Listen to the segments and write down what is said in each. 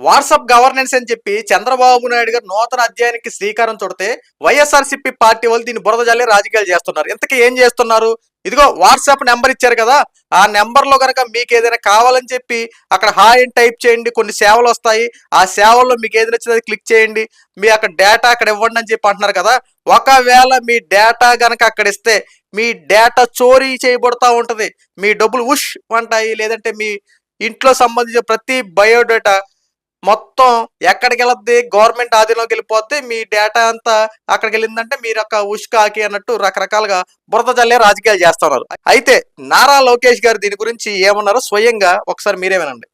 WhatsApp governance అని చెప్పి చంద్రబాబు నాయుడు గారు నూతన అధ్యాయానికి శ్రీకారం చుడితే వైఎస్ఆర్సీపీ పార్టీ వాళ్ళు దీన్ని బురద జల్లే రాజకీయాలు చేస్తున్నారు. ఇంతకీ ఏం చేస్తున్నారు? ఇదిగో వాట్సాప్ నెంబర్ ఇచ్చారు కదా ఆ నెంబర్లో కనుక మీకు ఏదైనా కావాలని చెప్పి అక్కడ హాయ్ అని టైప్ చేయండి కొన్ని సేవలు వస్తాయి ఆ సేవల్లో మీకు ఏదైనా నచ్చింది అది క్లిక్ చేయండి మీ అక్కడ డేటా అక్కడ ఇవ్వండి అని చెప్పి అంటున్నారు కదా ఒకవేళ మీ డేటా కనుక అక్కడ ఇస్తే మీ డేటా చోరీ చేయబడుతూ ఉంటది. మీ డబ్బులు ఉష్ అంటాయి లేదంటే మీ ఇంట్లో సంబంధించిన ప్రతి బయోడేటా మొత్తం ఎక్కడికి వెళ్ళద్ది గవర్నమెంట్ ఆధీనంలోకి వెళ్ళిపోతే మీ డేటా అంతా అక్కడికి వెళ్ళిందంటే మీరు ఒక ఉష్కాకి అన్నట్టు రకరకాలుగా బురద జల్లే రాజకీయాలు చేస్తున్నారు. అయితే నారా లోకేష్ గారు దీని గురించి ఏమన్నారో స్వయంగా ఒకసారి మీరే వినండి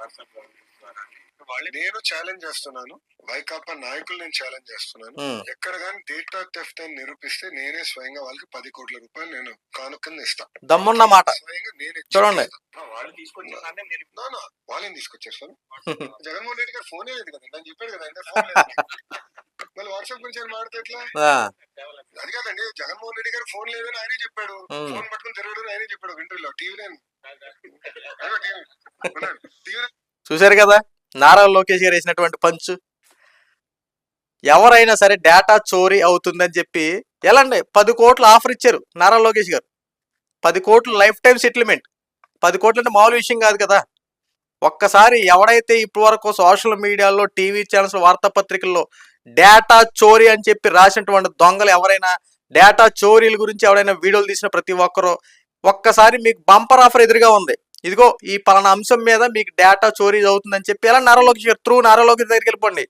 వాట్సాప్ వాళ్ళు నేను ఛాలెంజ్ చేస్తున్నాను. వైకాపా నాయకులు నేను ఛాలెంజ్ చేస్తున్నాను. ఎక్కడ కానీ డేటా థెఫ్ట్ అని నిరూపిస్తే నేనే స్వయంగా వాళ్ళకి పది కోట్ల రూపాయలు నేను కానుకని ఇస్తా. దమ్మున్న మాట. స్వయంగా నేనే చూడండి. వాళ్ళు వాళ్ళని తీసుకొచ్చారు సార్? జగన్మోహన్ రెడ్డి గారు ఫోనే లేదు కదా. నేను చెప్పాడు కదా ఫోన్ లేదు. మళ్ళీ వాట్సాప్ గురించి ఆయన మాడితే ఎట్లా? అది కాదండి జగన్మోహన్ రెడ్డి గారు ఫోన్ లేదని ఆయనే చెప్పాడు. ఫోన్ పట్టుకుని తిరగడు ఆయనే చెప్పాడు ఇంటర్వ్యూలో టీవీ చూశారు కదా నారా లోకేష్ గారు వేసినటువంటి పంచు. ఎవరైనా సరే డేటా చోరీ అవుతుందని చెప్పి ఎలాండి పది కోట్లు ఆఫర్ ఇచ్చారు నారా లోకేష్ గారు. పది కోట్లు లైఫ్ టైం సెటిల్మెంట్. పది కోట్లు అంటే మామూలు విషయం కాదు కదా. ఒక్కసారి ఎవడైతే ఇప్పటి వరకు సోషల్ మీడియాలో టీవీ ఛానల్స్ వార్తాపత్రికల్లో డేటా చోరీ అని చెప్పి రాసినటువంటి దొంగలు ఎవరైనా డేటా చోరీల గురించి ఎవరైనా వీడియోలు తీసిన ప్రతి ఒక్కరూ ఒక్కసారి మీకు బంపర్ ఆఫర్ ఎదురుగా ఉంది. ఇదిగో ఈ పలానా అంశం మీద మీకు డేటా చోరీ అవుతుందని చెప్పి ఎలా నరలోకి త్రూ నరలోకి దగ్గరికి వెళ్ళిపోండి.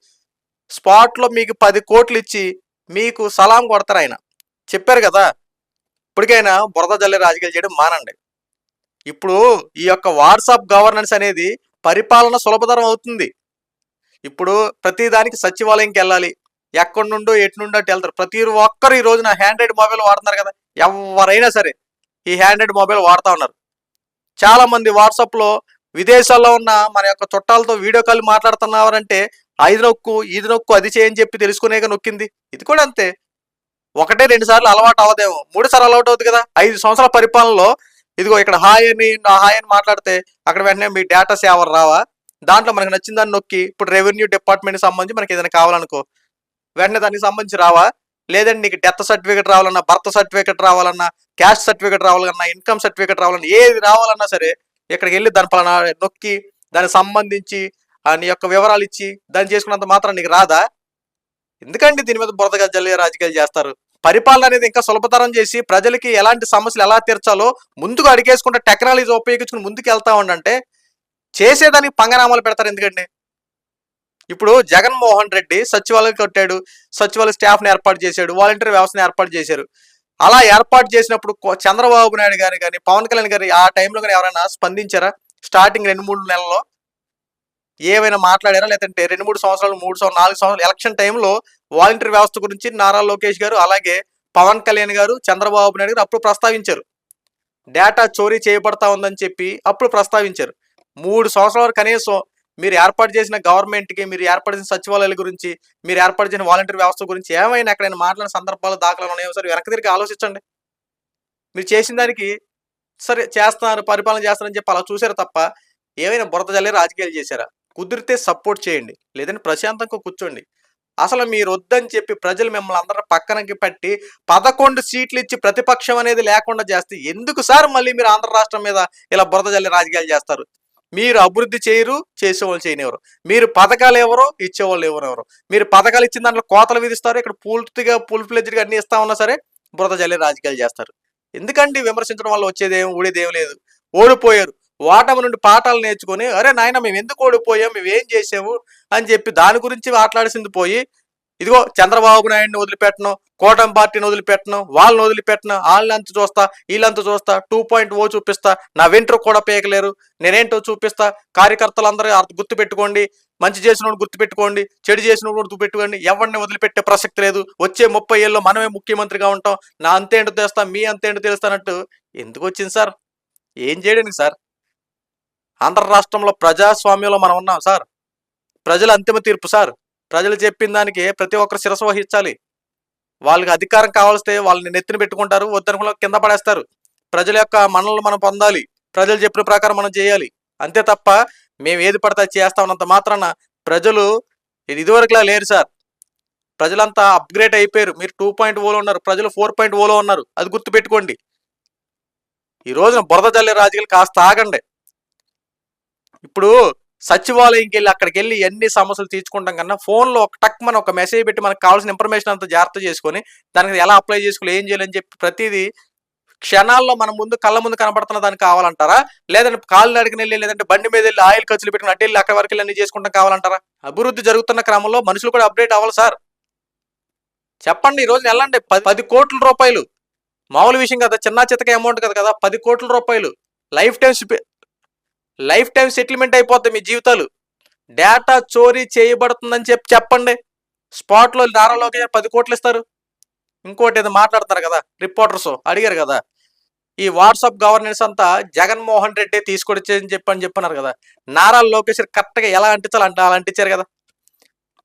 స్పాట్లో మీకు పది కోట్లు ఇచ్చి మీకు సలాం కొడతారు ఆయన. చెప్పారు కదా ఇప్పటికైనా బురద జల్లి రాజకీయాలు చేయడం మానండి. ఇప్పుడు ఈ యొక్క వాట్సాప్ గవర్నెన్స్ అనేది పరిపాలన సులభతరం అవుతుంది. ఇప్పుడు ప్రతిదానికి సచివాలయంకి వెళ్ళాలి. ఎక్కడి నుండో ఎటు నుండో అటు వెళ్తారు. ప్రతి ఒక్కరు ఈ రోజున హ్యాండ్రైడ్ మొబైల్ వాడుతున్నారు కదా. ఎవరైనా సరే ఈ హ్యాండ్రైడ్ మొబైల్ వాడుతూ ఉన్నారు. చాలా మంది వాట్సాప్లో విదేశాల్లో ఉన్న మన యొక్క చుట్టాలతో వీడియో కాల్ మాట్లాడుతున్నారంటే ఐదు నొక్కు ఇది నొక్కు అది చేయని చెప్పి తెలుసుకునేగా నొక్కింది. ఇది కూడా అంతే. ఒకటే రెండు సార్లు అలవాటు అవ్వదేమో. మూడు సార్లు అలవాటు అవుతుంది కదా. ఐదు సంవత్సరాల పరిపాలనలో ఇదిగో ఇక్కడ హాయ్ అని నా హాయ్ అని మాట్లాడితే అక్కడ వెంటనే మీ డేటా సేవర్ రావా? దాంట్లో మనకు నచ్చిన దాన్ని నొక్కి ఇప్పుడు రెవెన్యూ డిపార్ట్మెంట్ సంబంధించి మనకి ఏదైనా కావాలనుకో వెంటనే దానికి సంబంధించి రావా? లేదండి నీకు డెత్ సర్టిఫికేట్ రావాలన్నా బర్త్ సర్టిఫికేట్ రావాలన్నా క్యాస్ట్ సర్టిఫికేట్ రావాలన్నా ఇన్కమ్ సర్టిఫికేట్ రావాలన్నా ఏది రావాలన్నా సరే ఇక్కడికి వెళ్ళి దాని పలానా నొక్కి దానికి సంబంధించి ఆ నీ యొక్క వివరాలు ఇచ్చి దాన్ని చేసుకున్నంత మాత్రం నీకు రాదా? ఎందుకండి దీని మీద బురదగా జల్లే రాజకీయాలు చేస్తారు? పరిపాలన అనేది ఇంకా సులభతరం చేసి ప్రజలకి ఎలాంటి సమస్యలు ఎలా తీర్చాలో ముందుకు అడిగేసుకుంటే టెక్నాలజీ ఉపయోగించుకుని ముందుకు వెళ్తా ఉండంటే చేసేదానికి పంగనామాలు పెడతారు ఎందుకండి? ఇప్పుడు జగన్మోహన్ రెడ్డి సచివాలయం కట్టాడు సచివాలయ స్టాఫ్ని ఏర్పాటు చేశాడు వాలంటీర్ వ్యవస్థను ఏర్పాటు చేశారు. అలా ఏర్పాటు చేసినప్పుడు చంద్రబాబు నాయుడు గారు కానీ పవన్ కళ్యాణ్ గారు ఆ టైంలో కానీ ఎవరైనా స్పందించారా? స్టార్టింగ్ రెండు మూడు నెలల్లో ఏమైనా మాట్లాడారా? లేదంటే రెండు మూడు సంవత్సరాలు మూడు సంవత్సరాలు నాలుగు సంవత్సరాలు ఎలక్షన్ టైంలో వాలంటీర్ వ్యవస్థ గురించి నారా లోకేష్ గారు అలాగే పవన్ కళ్యాణ్ గారు చంద్రబాబు నాయుడు గారు అప్పుడు ప్రస్తావించారు. డేటా చోరీ చేయబడతా ఉందని చెప్పి అప్పుడు ప్రస్తావించారు. మూడు సంవత్సరాల వరకు కనీసం మీరు ఏర్పాటు చేసిన గవర్నమెంట్కి మీరు ఏర్పాటు చేసిన సచివాలయాల గురించి మీరు ఏర్పాటు చేసిన వాలంటీర్ వ్యవస్థ గురించి ఏమైనా ఎక్కడైనా మాట్లాడిన సందర్భాలు దాఖలు ఉన్నాయో? సరే వెనక తిరిగి ఆలోచించండి. మీరు చేసిన దానికి సరే చేస్తున్నారు పరిపాలన చేస్తారని చెప్పి అలా చూసారు తప్ప ఏమైనా బురద జల్లే రాజకీయాలు చేశారా? కుదిరితే సపోర్ట్ చేయండి. లేదంటే ప్రశాంతంగా కూర్చోండి. అసలు మీరు వద్దని చెప్పి ప్రజలు మిమ్మల్ని అందరూ పక్కనకి పెట్టి పదకొండు సీట్లు ఇచ్చి ప్రతిపక్షం అనేది లేకుండా చేస్తే ఎందుకు సార్ మళ్ళీ మీరు ఆంధ్ర రాష్ట్రం మీద ఇలా బురద జల్లి రాజకీయాలు చేస్తారు? మీరు అభివృద్ధి చేయరు చేసేవాళ్ళు చేయనివ్వరు. మీరు పథకాలు ఎవరో? ఇచ్చేవాళ్ళు ఎవరు ఎవరు? మీరు పథకాలు ఇచ్చిన దాంట్లో కోతలు విధిస్తారు ఇక్కడ పూర్తిగా ఫుల్ ఫ్లెజ్డ్గా అన్ని ఇస్తా ఉన్నా సరే బురద జల్లి రాజకీయాలు చేస్తారు. ఎందుకండి విమర్శించడం వల్ల వచ్చేదేం ఊడేదేం లేదు? ఓడిపోయారు. ఓటమి నుండి పాఠాలు నేర్చుకొని అరే నాయన మేము ఎందుకు ఓడిపోయాం? మేము ఏం చేసాము అని చెప్పి దాని గురించి మాట్లాడిసింది పోయి ఇదిగో చంద్రబాబు నాయుడిని వదిలిపెట్టను కూటమి పార్టీని వదిలిపెట్టను వాళ్ళని వదిలిపెట్టను వాళ్ళంత చూస్తా వీళ్ళంత చూస్తా టూ పాయింట్ ఓ చూపిస్తా నా వెంట్రు కూడా పేయకలేరు నేనేంటో చూపిస్తా కార్యకర్తలందరూ అర్థ- గుర్తుపెట్టుకోండి మంచి చేసిన గుర్తుపెట్టుకోండి చెడు చేసిన గుర్తు పెట్టుకోండి ఎవరిని వదిలిపెట్టే ప్రసక్తి లేదు వచ్చే ముప్పై ఏళ్ళు మనమే ముఖ్యమంత్రిగా ఉంటాం నా అంతేంటో తెలుస్తా మీ అంతేంటో తెలుస్తానట్టు ఎందుకు వచ్చింది సార్? ఏం చేయడానికి సార్? ఆంధ్ర రాష్ట్రంలో ప్రజాస్వామ్యంలో మనం ఉన్నాం సార్. ప్రజల అంతిమ తీర్పు సార్. ప్రజలు చెప్పిన దానికి ప్రతి ఒక్కరు శిరస్సు వహించాలి. వాళ్ళకి అధికారం కావాల్స్తే వాళ్ళని నెత్తిన పెట్టుకుంటారు వద్దనుకున్న కింద పడేస్తారు. ప్రజల యొక్క మనల్ని మనం పొందాలి. ప్రజలు చెప్పిన ప్రకారం మనం చేయాలి. అంతే తప్ప మేము ఏది పడితే చేస్తామన్నంత మాత్రాన ప్రజలు ఇది ఇదివరకులా లేరు సార్. ప్రజలంతా అప్గ్రేడ్ అయిపోయారు. మీరు టూ పాయింట్ ఓలో ఉన్నారు. ప్రజలు ఫోర్ పాయింట్ ఓలో ఉన్నారు. అది గుర్తుపెట్టుకోండి. ఈ రోజున బురద జల్లే రాజకీయాలు కాస్త ఆగండి. ఇప్పుడు సచివాలయంకి వెళ్ళి అక్కడికి వెళ్ళి ఎన్ని సమస్యలు తీర్చుకుంటాం కన్నా ఫోన్లో ఒక టక్ మనం ఒక మెసేజ్ పెట్టి మనకు కావాల్సిన ఇన్ఫర్మేషన్ అంతా జాగ్రత్త చేసుకొని దానికి ఎలా అప్లై చేసుకోవాలి ఏం చేయాలని చెప్పి ప్రతిదీ క్షణాల్లో మన ముందు కళ్ళ ముందు కనబడుతున్న దానికి కావాలంటారా? లేదంటే కాళ్ళు నడికి వెళ్ళి లేదంటే బండి మీద వెళ్ళి ఆయిల్ ఖర్చులు పెట్టుకుని అటు వెళ్ళి అక్కడి వరకు వెళ్ళి అన్ని చేసుకుంటాం కావాలంటారా? అభివృద్ధి జరుగుతున్న క్రమంలో మనుషులు కూడా అప్డేట్ అవ్వాలి సార్. చెప్పండి ఈ రోజు వెళ్ళండి. పది పది కోట్ల రూపాయలు. మామూలు విషయం కదా చిన్న చితక అమౌంట్ కదా కదా పది కోట్ల రూపాయలు. Life time life time settlement అయిపోతాయి మీ జీవితాలు. డేటా చోరీ చేయబడుతుందని చెప్పి చెప్పండి. స్పాట్లో నారాలోకి పది కోట్లు ఇస్తారు. ఇంకోటి ఏదో మాట్లాడతారు కదా రిపోర్టర్స్ అడిగారు కదా ఈ వాట్సాప్ గవర్నెన్స్ అంతా జగన్మోహన్ రెడ్డి తీసుకొచ్చేదని చెప్పి అని చెప్పన్నారు కదా నారా లోకేష్ కరెక్ట్గా ఎలా అంటించాలంటే అలా అంటించారు కదా.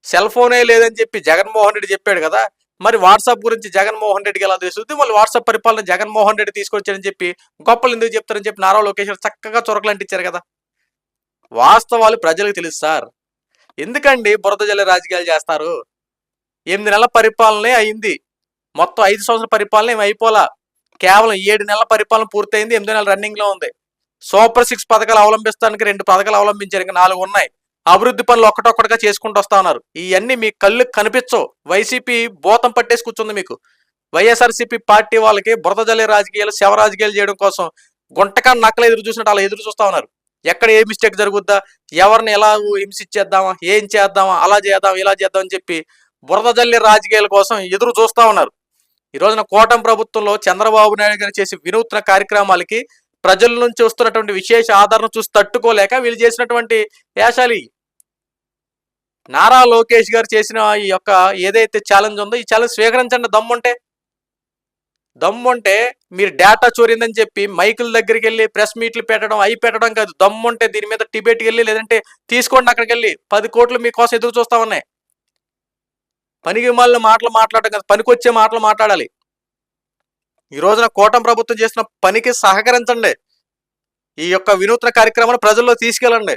సెల్ ఫోనే లేదని చెప్పి జగన్మోహన్ రెడ్డి చెప్పాడు కదా మరి వాట్సాప్ గురించి జగన్మోహన్ రెడ్డికి ఎలా తెలుస్తుంది? మళ్ళీ వాట్సాప్ పరిపాలన జగన్మోహన్ రెడ్డి తీసుకొచ్చారని చెప్పి గొప్పలు ఎందుకు చెప్తారని చెప్పి నారా లోకేష్ చక్కగా చొరకలంటిచ్చారు కదా. వాస్తవాలు ప్రజలకు తెలుసు సార్. ఎందుకండి బురద జల్ల రాజకీయాలు చేస్తారు? ఎనిమిది నెలల పరిపాలనే అయింది. మొత్తం ఐదు సంవత్సరాల పరిపాలన ఏమి అయిపోలా? కేవలం ఏడు నెలల పరిపాలన పూర్తయింది ఎనిమిది నెలల రన్నింగ్లో ఉంది. సూపర్ సిక్స్ పథకాలు అవలంబిస్తానికి రెండు పథకాలు అవలంబించారు ఇంకా నాలుగు ఉన్నాయి. అభివృద్ధి పనులు ఒక్కటొక్కటిగా చేసుకుంటూ వస్తా ఉన్నారు. ఇవన్నీ మీ కళ్ళు కనిపించవు. వైసీపీ బోతం పట్టేసి కూర్చుంది మీకు. వైఎస్ఆర్సీపీ పార్టీ వాళ్ళకి బురదజల్లి రాజకీయాలు శవ రాజకీయాలు చేయడం కోసం గుంటకా నక్కలు ఎదురు చూసినట్టు అలా ఎదురు చూస్తా ఉన్నారు. ఎక్కడ ఏ మిస్టేక్ జరుగుద్దా? ఎవరిని ఎలా హింసించేద్దామా ఏం చేద్దామా? అలా చేద్దాం ఇలా చేద్దాం అని చెప్పి బురదజల్లి రాజకీయాల కోసం ఎదురు చూస్తా ఉన్నారు. ఈ రోజున కోటం ప్రభుత్వంలో చంద్రబాబు నాయుడు గారు చేసే వినూత్న కార్యక్రమాలకి ప్రజల నుంచి వస్తున్నటువంటి విశేష ఆదరణ చూసి తట్టుకోలేక వీళ్ళు చేసినటువంటి వేషాలి నారా లోకేష్ గారు చేసిన ఈ యొక్క ఏదైతే ఛాలెంజ్ ఉందో ఈ ఛాలెంజ్ స్వీకరించండి. దమ్ముంటే దమ్ముంటే మీరు డేటా చోరిందని చెప్పి మైకుల దగ్గరికి వెళ్ళి ప్రెస్ మీట్లు పెట్టడం అవి పెట్టడం కాదు. దమ్ముంటే దీని మీద టిబెట్కి వెళ్ళి లేదంటే తీసుకోండి అక్కడికి వెళ్ళి. పది కోట్లు మీకోసం ఎదురు చూస్తా ఉన్నాయి. పనికి మాలిన మాటలు మాట్లాడడం కాదు పనికొచ్చే మాటలు మాట్లాడాలి. ఈ రోజున కూటమి ప్రభుత్వం చేసిన పనికి సహకరించండి. ఈ యొక్క వినూత్న కార్యక్రమాన్ని ప్రజల్లో తీసుకెళ్ళండి.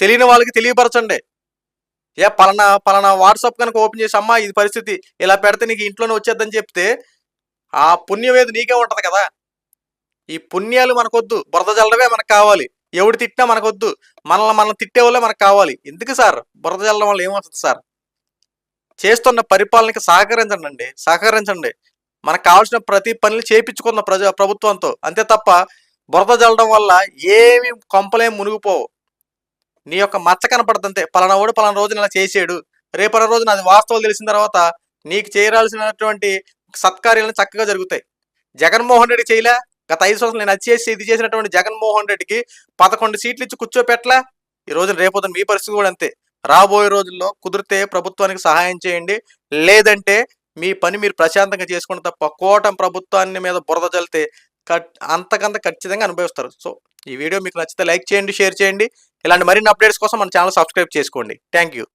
తెలియని వాళ్ళకి తెలియపరచండి. ఏ పలానా పలానా వాట్సాప్ కనుక ఓపెన్ చేసి అమ్మా ఇది పరిస్థితి ఇలా పెడితే నీకు ఇంట్లోనే వచ్చేద్దని చెప్తే ఆ పుణ్యం ఏది నీకే ఉంటుంది కదా. ఈ పుణ్యాలు మనకొద్దు బురద జల్లడమే మనకు కావాలి. ఎవడు తిట్టినా మనకొద్దు మనల్ని మనం తిట్టే వాళ్ళే మనకు కావాలి. ఎందుకు సార్? బురద జల్లడం వల్ల ఏమవుతుంది సార్? చేస్తున్న పరిపాలనకి సహకరించండి అండి సహకరించండి. మనకు కావాల్సిన ప్రతి పనులు చేయించుకుందాం ప్రజా ప్రభుత్వంతో. అంతే తప్ప బురద జల్లడం వల్ల ఏమి కొంపలేం మునిగిపోవు. నీ యొక్క మచ్చ కనపడుతుంటే పలానా వాడు పలానా రోజున ఇలా చేసాడు రేపటి రోజున అది వాస్తవాలు తెలిసిన తర్వాత నీకు చేయాల్సినటువంటి సత్కార్యాలను చక్కగా జరుగుతాయి. జగన్మోహన్ రెడ్డి చేయలే. గత ఐదు సంవత్సరాలు నేను అది చేసి ఇది చేసినటువంటి జగన్మోహన్ రెడ్డికి పదకొండు సీట్లు ఇచ్చి కూర్చోపెట్టలా. ఈ రోజున రేపొద్దు మీ పరిస్థితి కూడా అంతే. రాబోయే రోజుల్లో కుదిరితే ప్రభుత్వానికి సహాయం చేయండి. లేదంటే మీ పని మీరు ప్రశాంతంగా చేసుకుని తప్ప కోటం ప్రభుత్వాన్ని మీద బురద చల్లితే కట్ అంతకంత ఖచ్చితంగా అనుభవిస్తారు. సో ఈ వీడియో మీకు నచ్చితే లైక్ చేయండి షేర్ చేయండి. ఇలాంటి మరిన్ని అప్డేట్స్ కోసం మన ఛానల్ సబ్స్క్రైబ్ చేసుకోండి. Thank you